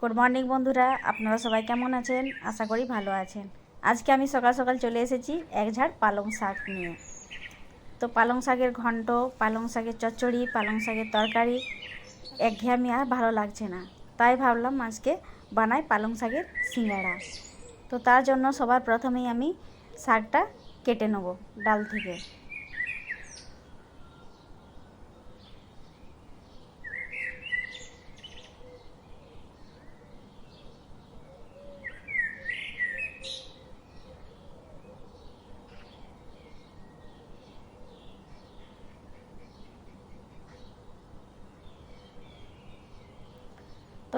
Good morning বন্ধুরা। আপনারা সবাই কেমন আছেন? আশা করি ভালো আছেন। আজকে আমি সকাল সকাল চলে এসেছি এক ঝাড় পালং শাক নিয়ে। তো পালং শাকের ঘন্ট, পালং শাকের চচ্চড়ি, পালং শাকের তরকারি একঘেয়েমি আর ভালো লাগছে না। তাই ভাবলাম আজকে বানাই পালং শাকের সিঙ্গাড়া। তো তার জন্য সবার প্রথমেই আমি শাকটা কেটে নেব ডাল থেকে।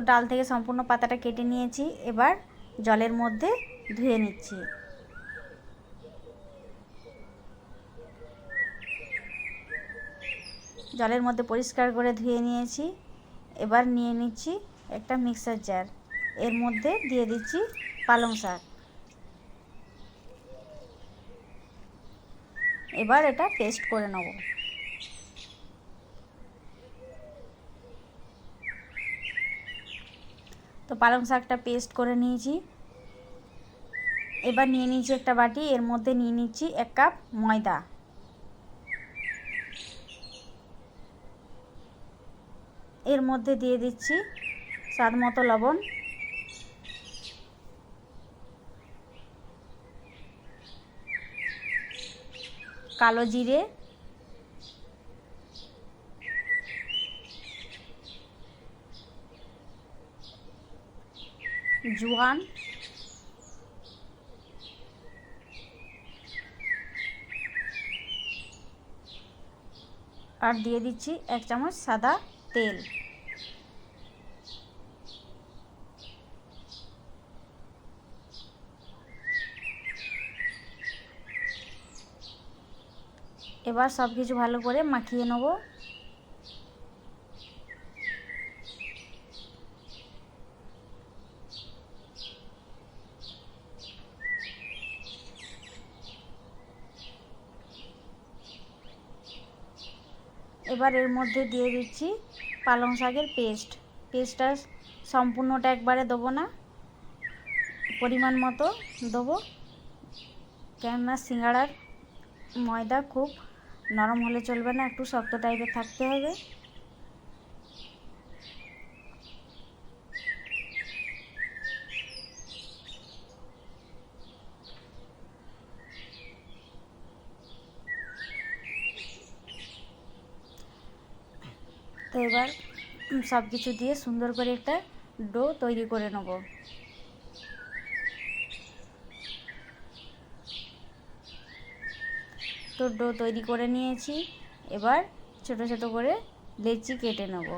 তো ডাল থেকে সম্পূর্ণ পাতাটা কেটে নিয়েছি। এবার জলের মধ্যে ধুয়ে নিচ্ছি। জলের মধ্যে পরিষ্কার করে ধুয়ে নিয়েছি। এবার নিয়ে নিচ্ছি একটা মিক্সার জার এর মধ্যে দিয়ে দিচ্ছি পালং শাক। এবার এটা পেস্ট করে নেব। তো পালং শাকটা পেস্ট করে নিয়েছি। এবার নিয়ে নিচ্ছি একটা বাটি, এর মধ্যে নিয়ে নিচ্ছি এক কাপ ময়দা। এর মধ্যে দিয়ে দিচ্ছি স্বাদ মতো লবণ। কালো জিরে। জোয়ান আর দিয়ে দিচ্ছি এক চামচ সাদা তেল। এবার সব কিছু ভালো করে মাখিয়ে নেব। এবার এর মধ্যে দিয়ে দিচ্ছি পালং শাকের পেস্ট। পেস্টটা সম্পূর্ণটা একবারে দেবো না। পরিমাণ মতো দেবো। কেননা সিঙ্গাড়ার ময়দা খুব নরম হলে চলবে না, একটু শক্ত টাইপের থাকতে হবে। এবার সব কিছু দিয়ে সুন্দর করে একটা ডো তৈরি করে নেব। তো ডো তৈরি করে নিয়েছি। এবার ছোট ছোট করে লেচি কেটে নেব।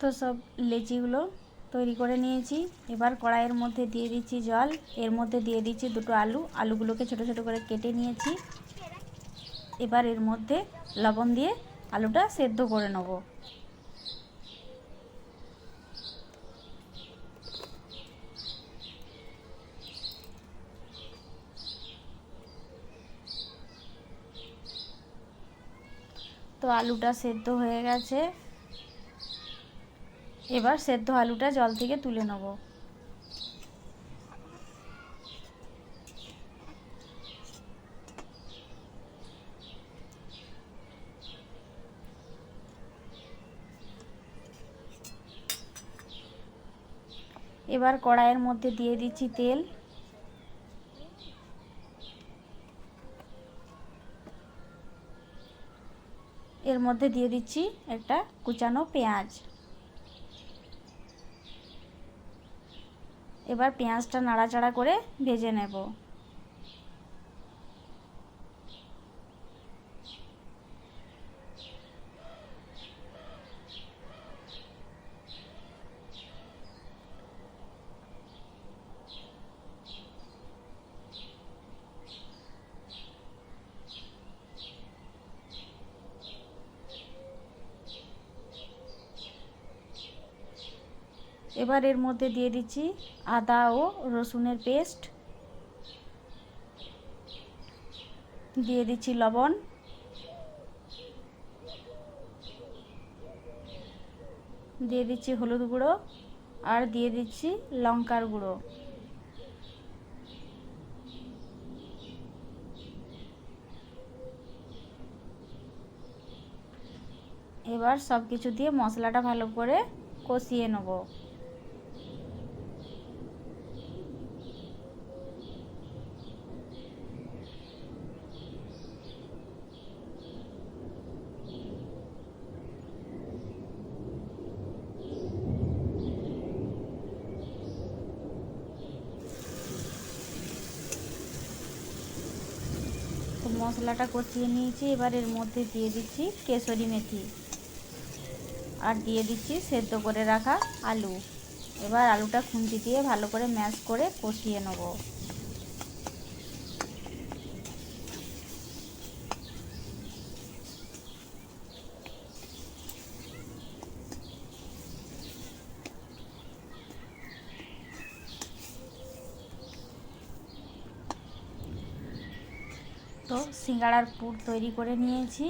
তো সব লেচিগুলো তৈরি করে নিয়েছি। এবার কড়াইয়ের মধ্যে দিয়ে দিচ্ছি জল। এর মধ্যে দিয়ে দিচ্ছি দুটো আলু। আলুগুলোকে ছোট ছোট করে কেটে নিয়েছি। এবার এর মধ্যে লবণ দিয়ে আলুটা সেদ্ধ করে নেব। তো আলুটা সেদ্ধ হয়ে গেছে। এবার সেদ্ধ আলুটা জল থেকে তুলে নেব। এবার কড়াইয়ের মধ্যে দিয়ে দিচ্ছি তেল। এর মধ্যে দিয়ে দিচ্ছি একটা কুচানো পেঁয়াজ। এবার পেঁয়াজটা নাড়াচাড়া করে ভেজে নেব। এবার এর মধ্যে দিয়ে দিচ্ছি আদা ও রসুনের পেস্ট। দিয়ে দিচ্ছি লবণ। দিয়ে দিচ্ছি হলুদ গুঁড়ো আর দিয়ে দিচ্ছি লঙ্কার গুঁড়ো। এবার সব কিছু দিয়ে মশলাটা ভালো করে কষিয়ে নেব। মশলাটা কষিয়ে নিয়েছি, এবার এর মধ্যে দিয়ে দিচ্ছি কেশরি মেথি। আর দিয়ে দিচ্ছি সেদ্ধ করে রাখা আলু। এবার আলুটা খুন্তি দিয়ে ভালো করে ম্যাশ করে কষিয়ে নেব। তো সিঙ্গাড়ার পুর তৈরি করে নিয়েছি।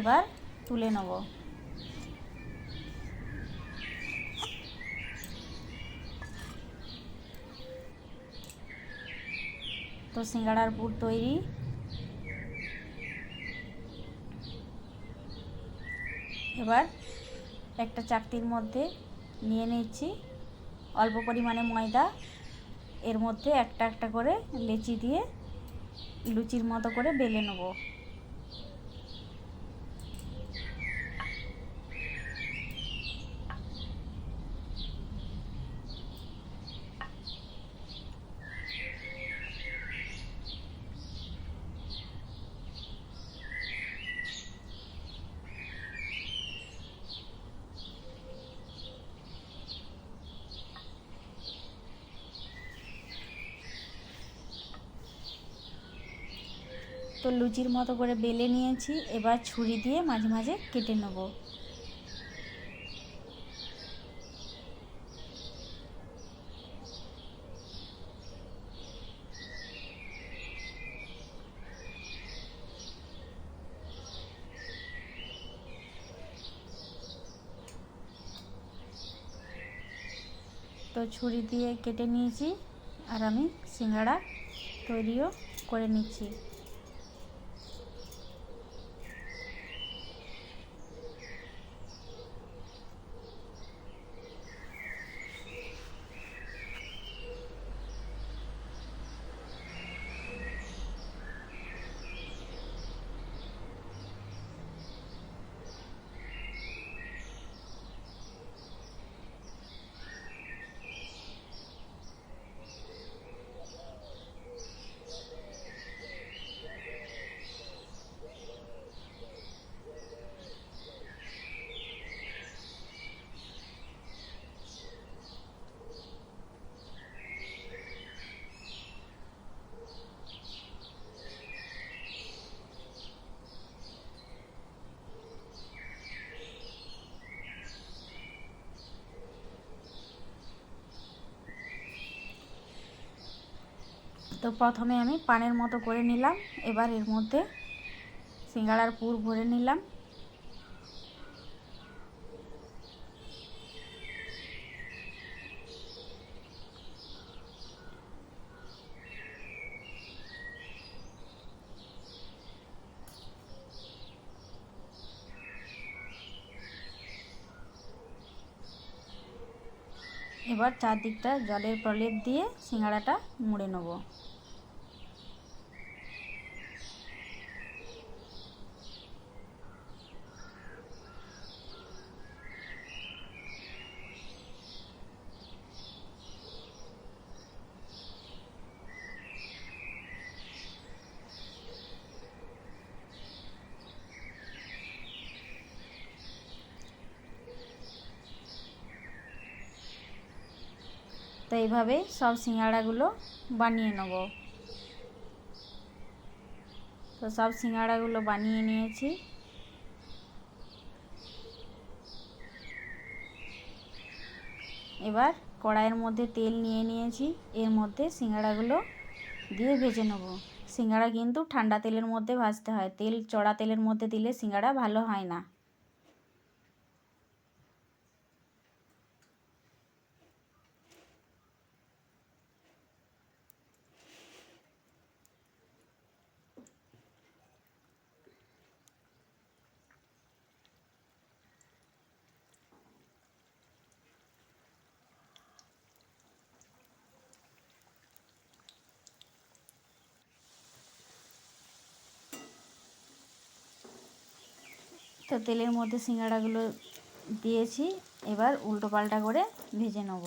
এবার তুলে নেব। তো সিঙ্গাড়ার পুর তৈরি। এবার একটা চাকতির মধ্যে নিয়ে নিচ্ছি। অল্প পরিমাণে ময়দা, এর মধ্যে একটা একটা করে লেচি দিয়ে লুচির মতো করে বেলে নেব। তো লুচির মতো করে বেলে নিয়েছি। এবার ছুরি দিয়ে মাঝে মাঝে কেটে নেব। তো ছুরি দিয়ে কেটে নিয়েছি। আর আমি সিঙ্গাড়া তৈরিও করে নিচ্ছি। তো প্রথমে আমি পানের মতো করে নিলাম। এবার এর মধ্যে সিঙ্গাড়ার পুর ভরে নিলাম। এবার চারদিকটা জলের প্রলেপ দিয়ে সিঙ্গাড়াটা মুড়ে নেব। তো এইভাবে সব সিঙ্গাড়াগুলো বানিয়ে নেব। তো সব সিঙ্গাড়াগুলো বানিয়ে নিয়েছি। এবার কড়াইয়ের মধ্যে তেল নিয়ে নিয়েছি। এর মধ্যে সিঙ্গাড়াগুলো দিয়ে ভেজে নেব। সিঙ্গাড়া কিন্তু ঠান্ডা তেলের মধ্যে ভাজতে হয়। তেল চড়া তেলের মধ্যে দিলে সিঙ্গাড়া ভালো হয় না। তো তেলের মধ্যে সিঙ্গাড়াগুলো দিয়েছি এবার উল্টো পাল্টা করে ভেজে নেব।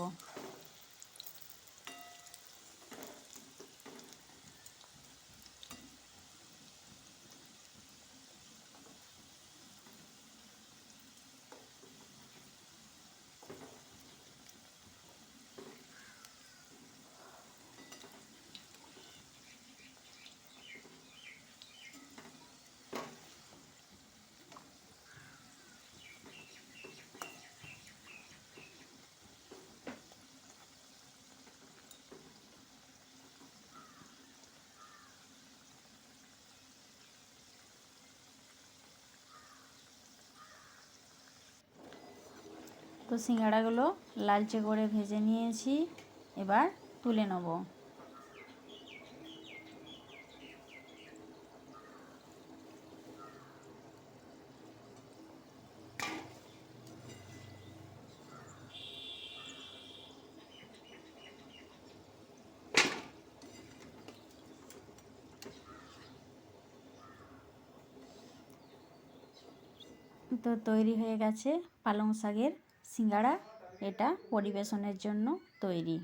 তো সিঙ্গাড়াগুলো লালচে করে ভেজে নিয়েছি। এবার তুলে নেব। তো তৈরি হয়ে গেছে পালং শাকের সিঙ্গাড়া এটা পরিবেশনের জন্য তৈরি।